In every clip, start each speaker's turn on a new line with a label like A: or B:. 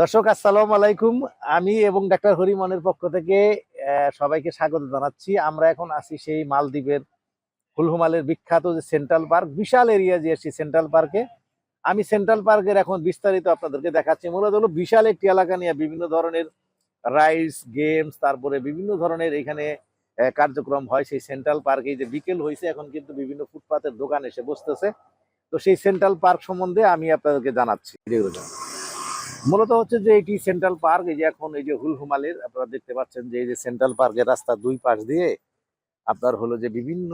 A: দর্শক, আসসালাম আলাইকুম। আমি এবং ডাক্তার হরিমনের পক্ষ থেকে সবাইকে স্বাগত জানাচ্ছি। আমরা এখন আছি সেই মালদ্বীপের হুলহুমালের বিখ্যাত যে সেন্ট্রাল পার্ক, বিশাল এরিয়া যে এসছি সেন্ট্রাল পার্কে। আমি সেন্ট্রাল পার্কের এখন বিস্তারিত আপনাদেরকে দেখাচ্ছি। মূলত হলো বিশাল একটি এলাকা নিয়ে বিভিন্ন ধরনের রাইডস, গেমস, তারপরে বিভিন্ন ধরনের এখানে কার্যক্রম হয় সেই সেন্ট্রাল পার্কে। যে বিকেল হয়েছে, এখন কিন্তু বিভিন্ন ফুটপাতের দোকান এসে বসতেছে। তো সেই সেন্ট্রাল পার্ক সম্বন্ধে আমি আপনাদেরকে জানাচ্ছি। মূলত হচ্ছে যে এটি সেন্ট্রাল পার্ক এই যে এখন এই যে হুলহুমালের আপনারা দেখতে পাচ্ছেন যে এই যে সেন্ট্রাল পার্কের রাস্তা দুই পাশ দিয়ে আপনার হলো যে বিভিন্ন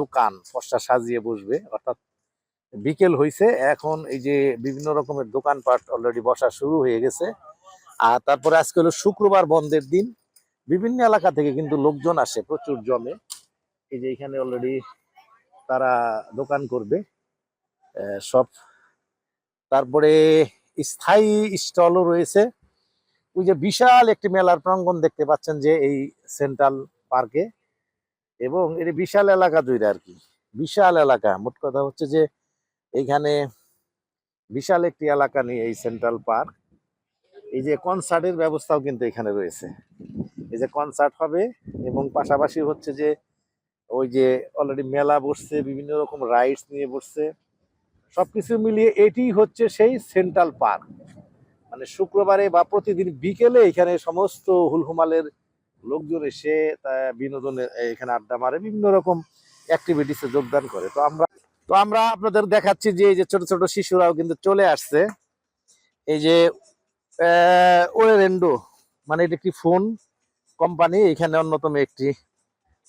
A: দোকান পশা সাজিয়ে বসবে, অর্থাৎ বিকেল হয়েছে এখন এই যে বিভিন্ন রকমের দোকানপাট অলরেডি বসা শুরু হয়ে গেছে। আর তারপরে আজকে হলো শুক্রবার বন্ধের দিন, বিভিন্ন এলাকা থেকে কিন্তু লোকজন আসে, প্রচুর জমে। এই যে এখানে অলরেডি তারা দোকান করবে সব। তারপরে স্থায়ী স্টলও রয়েছে। ওই যে বিশাল একটি মেলার প্রাঙ্গণ দেখতে পাচ্ছেন যে এই সেন্ট্রাল পার্কে। এবং এটি বিশাল এলাকা জুড়ে আর কি। বিশাল এলাকা। মোট কথা হচ্ছে যে এইখানে বিশাল একটি এলাকা নিয়ে এই সেন্ট্রাল পার্ক। এই যে কনসার্টের ব্যবস্থাও কিন্তু এখানে রয়েছে। এই যে কনসার্ট হবে এবং পাশাপাশি হচ্ছে যে ওই যে অলরেডি মেলা বসছে, বিভিন্ন রকম রাইডস নিয়ে বসছে। সবকিছু মিলিয়ে এটি হচ্ছে সেই সেন্ট্রাল পার্ক। মানে শুক্রবারে বা প্রতিদিন বিকেলে এখানে সমস্ত হুলহুমালের লোকজন এসে তা বিনোদনের এখানে আড্ডা মারে, বিভিন্ন রকম অ্যাক্টিভিটিসে যোগদান করে। তো আমরা তো আমরা আপনাদের দেখাচ্ছি যে এই যে ছোট ছোট শিশুরাও কিন্তু চলে আসছে। এই যে ওরেন্ডো মানে এটা একটি ফোন কোম্পানি, এখানে অন্যতম একটি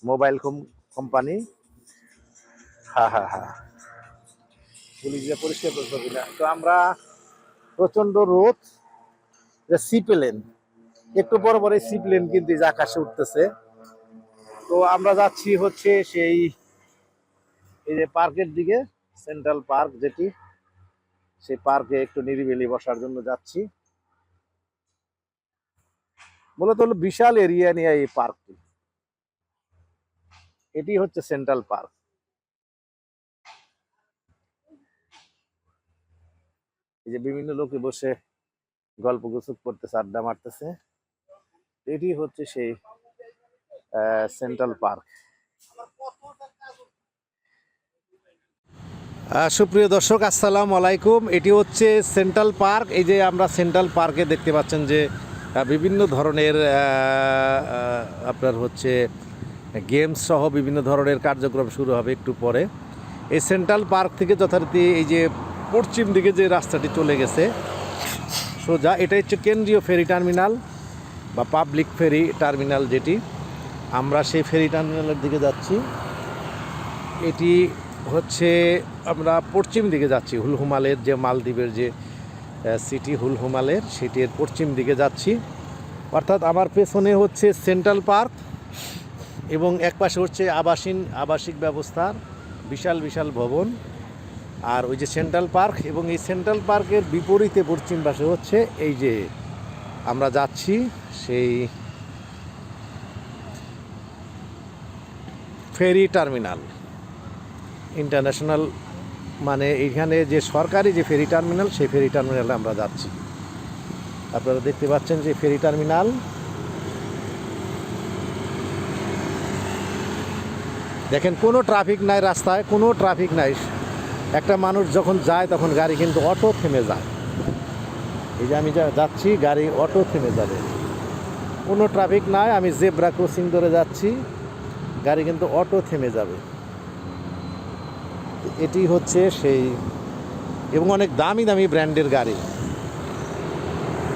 A: মোবাইল কোম্পানি। হ্যাঁ হ্যাঁ হ্যাঁ পুলিশরা পরিষ্কার করতে কিনা? তো আমরা প্রচণ্ড রোদ সি প্লেন একটু বড় বড় সি প্লেন কিন্তু যে আকাশে উঠতেছে। তো আমরা যাচ্ছি হচ্ছে সেই, এই যে পার্কের দিকে, সেন্ট্রাল পার্ক যেটি। সেই পার্কে একটু নিরিবিলি বসার জন্য যাচ্ছি। মূলত হলো বিশাল এরিয়া নিয়ে এই পার্কটি। এটি হচ্ছে সেন্ট্রাল পার্ক। এই যে বিভিন্ন লোকে বসে গল্প গুজব করতেছে, আড্ডা মারতেছে। এটি হচ্ছে সেই সেন্ট্রাল পার্ক সুপ্রিয় দর্শক, আসসালাম আলাইকুম। এটি হচ্ছে সেন্ট্রাল পার্ক এই যে আমরা সেন্ট্রাল পার্কে দেখতে পাচ্ছেন যে বিভিন্ন ধরনের আপনার হচ্ছে গেমস সহ বিভিন্ন ধরনের কার্যক্রম শুরু হবে একটু পরে। এই সেন্ট্রাল পার্ক থেকে যথারীতি এই যে পশ্চিম দিকে যে রাস্তাটি চলে গেছে, সোজা, এটা হচ্ছে কেন্দ্রীয় ফেরি টার্মিনাল বা পাবলিক ফেরি টার্মিনাল যেটি। আমরা সেই ফেরি টার্মিনালের দিকে যাচ্ছি। এটি হচ্ছে আমরা পশ্চিম দিকে যাচ্ছি, হুলহুমালের যে মালদ্বীপের যে সিটি হুলহুমালের সেটির পশ্চিম দিকে যাচ্ছি। অর্থাৎ আমার পেছনে হচ্ছে সেন্ট্রাল পার্ক এবং এক পাশে হচ্ছে আবাসিন, আবাসিক ব্যবস্থার বিশাল বিশাল ভবন। আর ওই যে সেন্ট্রাল পার্ক এবং এই সেন্ট্রাল পার্কের বিপরীতে পশ্চিম পাশে হচ্ছে এই যে আমরা যাচ্ছি সেই ফেরি টার্মিনাল। ইন্টারন্যাশনাল মানে এইখানে যে সরকারি যে ফেরি টার্মিনাল, সেই ফেরি টার্মিনালে আমরা যাচ্ছি। আপনারা দেখতে পাচ্ছেন যে ফেরি টার্মিনাল। দেখেন, কোনো ট্রাফিক নাই রাস্তায়, কোনো ট্রাফিক নাই। একটা মানুষ যখন যায়, তখন গাড়ি কিন্তু অটো থেমে যায়। এই যে আমি যা যাচ্ছি, গাড়ি অটো থেমে যাবে। কোনো ট্রাফিক নাই, আমি জেব্রা ক্রসিং ধরে যাচ্ছি, গাড়ি কিন্তু অটো থেমে যাবে। এটি হচ্ছে সেই এবং অনেক দামি দামি ব্র্যান্ডের গাড়ি।